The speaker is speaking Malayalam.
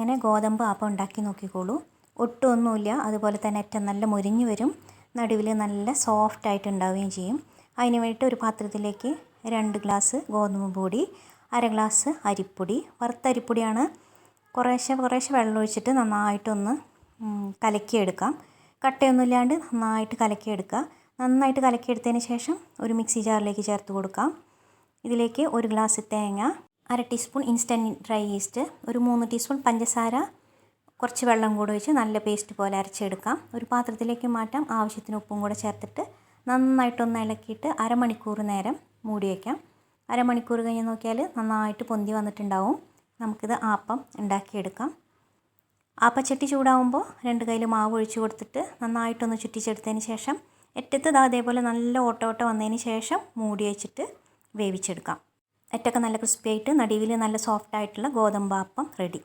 ഇങ്ങനെ ഗോതമ്പ് അപ്പം ഉണ്ടാക്കി നോക്കിക്കോളൂ. ഒട്ടൊന്നുമില്ല. അതുപോലെ തന്നെ ഏറ്റവും നല്ല മുരിഞ്ഞു വരും. നടുവിൽ നല്ല സോഫ്റ്റ് ആയിട്ട് ഉണ്ടാവുകയും ചെയ്യും. അതിന് വേണ്ടിയിട്ട് ഒരു പാത്രത്തിലേക്ക് രണ്ട് ഗ്ലാസ് ഗോതമ്പ് പൊടി അര ഗ്ലാസ് അരിപ്പൊടി. വറുത്ത അരിപ്പൊടിയാണ്. കുറേശ്ശെ കുറേശ്ശെ വെള്ളം ഒഴിച്ചിട്ട് നന്നായിട്ടൊന്ന് കലക്കിയെടുക്കാം. കട്ടയൊന്നുമില്ലാണ്ട് നന്നായിട്ട് കലക്കിയെടുക്കുക. നന്നായിട്ട് കലക്കിയെടുത്തതിന് ശേഷം ഒരു മിക്സി ജാറിലേക്ക് ചേർത്ത് കൊടുക്കാം. ഇതിലേക്ക് ഒരു ഗ്ലാസ് തേങ്ങ അര ടീസ്പൂൺ ഇൻസ്റ്റന്റ് ഡ്രൈ ഈസ്റ്റ് ഒരു മൂന്ന് ടീസ്പൂൺ പഞ്ചസാര കുറച്ച് വെള്ളം കൂടെ ഒഴിച്ച് നല്ല പേസ്റ്റ് പോലെ അരച്ചെടുക്കാം. ഒരു പാത്രത്തിലേക്ക് മാറ്റാം. ആവശ്യത്തിന് ഉപ്പും കൂടെ ചേർത്തിട്ട് നന്നായിട്ടൊന്ന് ഇളക്കിയിട്ട് അരമണിക്കൂർ നേരം മൂടി വയ്ക്കാം അരമണിക്കൂർ കഴിഞ്ഞ് നോക്കിയാൽ നന്നായിട്ട് പൊന്തി വന്നിട്ടുണ്ടാവും. നമുക്കിത് ആപ്പം ഉണ്ടാക്കിയെടുക്കാം. ആപ്പച്ചട്ടി ചൂടാവുമ്പോൾ രണ്ട് കയ്യിൽ മാവ് ഒഴിച്ചു കൊടുത്തിട്ട് നന്നായിട്ടൊന്ന് ചുറ്റിച്ചെടുത്തതിന് ശേഷം അറ്റത്ത് ദാ അതേപോലെ നല്ല ഓട്ട ഓട്ട വന്നതിന് ശേഷം മൂടി വെച്ചിട്ട് വേവിച്ചെടുക്കാം. അറ്റൊക്കെ നല്ല ക്രിസ്പി ആയിട്ട് നടുവിൽ നല്ല സോഫ്റ്റ് ആയിട്ടുള്ള ഗോതമ്പാപ്പം റെഡി